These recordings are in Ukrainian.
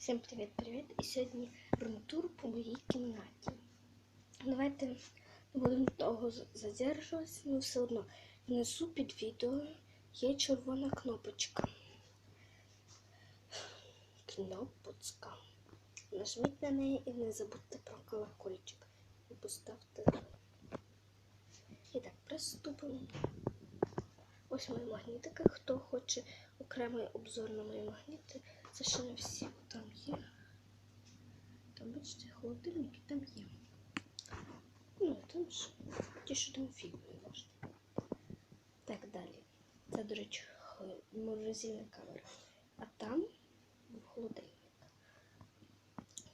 Всім привіт-привіт! І сьогодні румтур по моїй кімнаті. Давайте не будемо довго задержуватися, але все одно внизу під відео є червона кнопочка. Кнопочка. Нажміть на неї і не забудьте про колокольчик. І поставте. І так, приступимо. Ось мої магнітики. Хто хоче окремий обзор на мої магніти, це ще не всі там є. Там, бачите, холодильник і там є. Ну, там ж ті, що там фігурі можна. Так далі. Це, до речі, морозильна камера. А там був холодильник.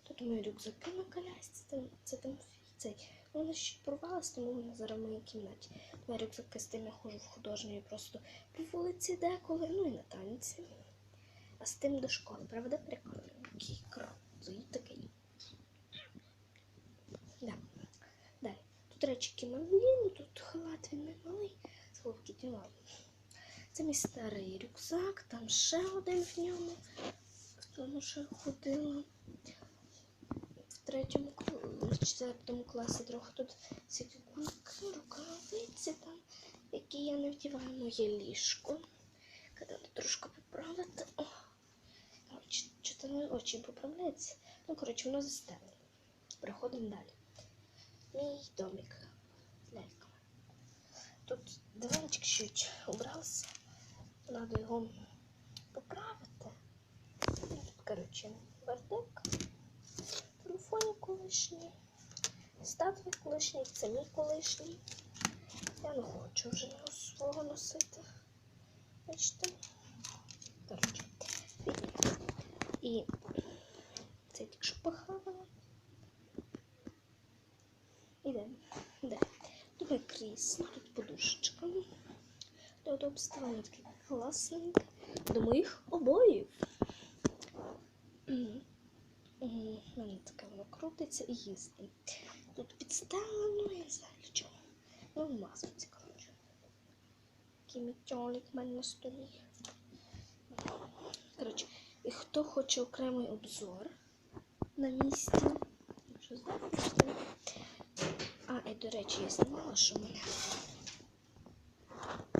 Тут мої рюкзаки на колясці, це там цей. Вони ще порвалися, тому вони зараз в моїй кімнаті. Два рюкзаки з тим я ходжу в художній просто по вулиці деколи, ну і на танці. З тим до школи, правда, прикольно? Який крутий такий. Да. Далі. Тут речі малі, ну тут халат він не малий, хлопки діла. Це мій старий рюкзак, там ще один в ньому. В тому ще ходила. В третьому, в четвертому класі трохи тут всякі кульки, рукавиці там, які я не вдіваю, моє ліжко. Коли трошки поправити. Коротше, очі поправляється. Ну, коротше, воно застелено. Переходимо далі. Мій домик з ляльками. Тут диванчик чуть убрався. Надо його поправити. Тут, коротше, бардак. Телефоні колишній. Статуї колишній, це мій колишній. Я не хочу вже його свого носити. Бачите? Коротше. І це тільки що похавала. Ідемо. Далі. Тут моє крісло, тут подушечка. Для удобства воно таке класненьке. До моїх обоїв. Мене таке воно крутиться і їздить. Тут підстелено, я не знаю чого. Ну, в масці, коротше. Такий мітьолік в мене на столі. Коротше, і хто хоче окремий обзор на місці. Що знаєте. А, і до речі, я знімала, що в мене.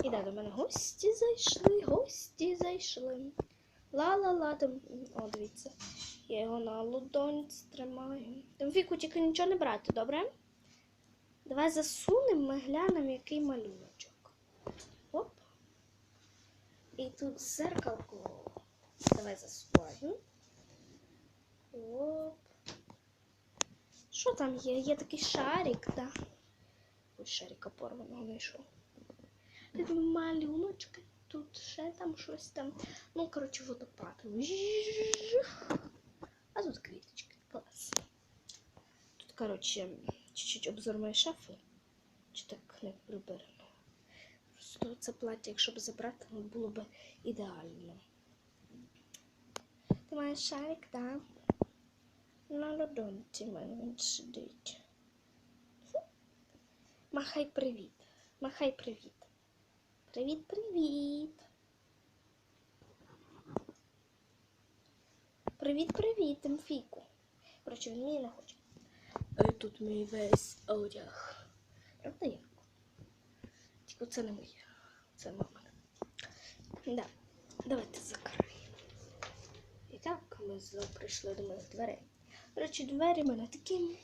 І да, до мене гості зайшли, гості зайшли. Ла-ла-ла, там. О, дивіться. Я його на ладонь тримаю. Там віку тільки нічого не брати, добре? Давай засунемо, ми глянемо, який малюночок. Оп. І тут зеркалко. Давай засуваємо. Оп. Що там є? Є такий шарик? Да? Ось шарика порваного знайшов. Тут малюночки. Тут ще там щось там. Ну, коротше, водопад. А тут квіточки. Клас. Тут, коротше, чуть-чуть обзор моєї шафи. Чи так не приберено. Просто це плаття, якщо б забрати, було б ідеально. Ти маєш шарик, так? На ладонці мене він сидить. Махай привіт. Махай привіт. Привіт, привіт. Привіт, привіт, Тимфійку. Коротше, він мені не хоче. А тут мій весь одяг. Правда, Янко? Тільки це не моє. Це мама. Да. Давайте закриємо. Так ми знову прийшли до моїх дверей. До речі, двері в мене такі.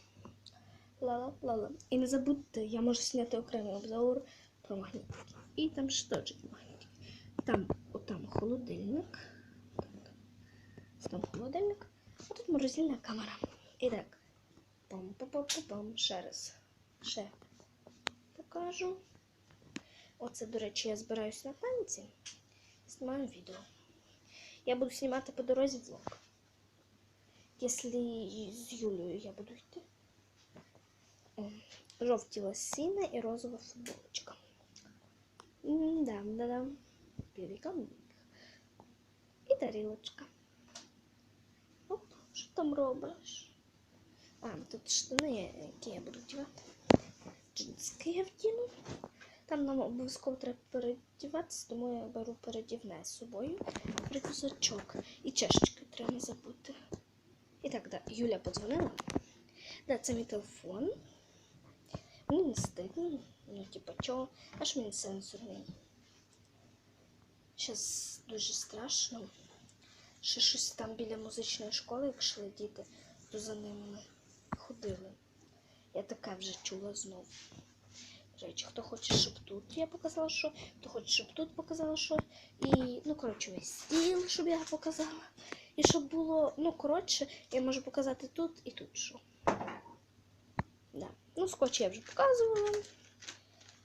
Ла-ла-ла-ла. І не забудьте, я можу зняти окремий обзор про магнітики. І там теж магнітики. Там, отам холодильник. Там холодильник. А тут морозильна камера. І так. Пам-пам-пам-пам. Ще раз. Ще покажу. Оце, до речі, я збираюсь на танці. Знімаю відео. Я буду знімати по дорозі влог. Якщо з Юлею я буду йти. О, Жовті лосіни і розова футболочка. Дам, да, дам. Півікам. І тарілочка. Оп, що там робиш? А, тут штани, які я буду вдівати. Джински я вдіну. Там нам обов'язково треба передіватися, тому я беру передівне з собою. Рюкзачок. І чашечки треба не забути. так, да, Юля подзвонила. Да, це мій телефон. Мені не стидно. Ну, типа, чого? Аж він сенсорний. Зараз дуже страшно. Ще щось там біля музичної школи, як йшли діти, то за ними ходили. Я таке вже чула знову. Речі, хто хоче, щоб тут я показала, що, хто хоче, щоб тут показала, що. І, ну, коротше, весь стіл, щоб я показала. І щоб було, ну, коротше, я можу показати тут і тут що. Да. Ну, скотч я вже показувала.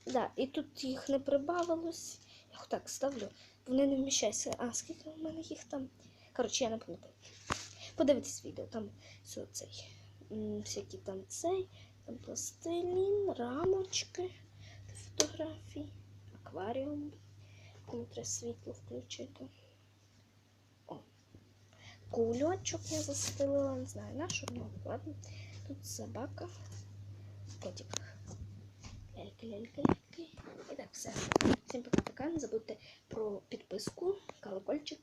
Да, і тут їх не прибавилось. Я їх так ставлю. Вони не вміщаються. А скільки в мене їх там? Коротше, я не пам'ятаю. Подивитись відео, там все цей. Всякі там цей, там пластилін, рамочки фотографій, акваріум. Треба світло включити. О. Кульочок я застелила, не знаю на що, ну ладно. Тут собака. Котик. Ляльки, ляльки, ляльки. І так, все. Всім пока-пока. Не забудьте про підписку, колокольчик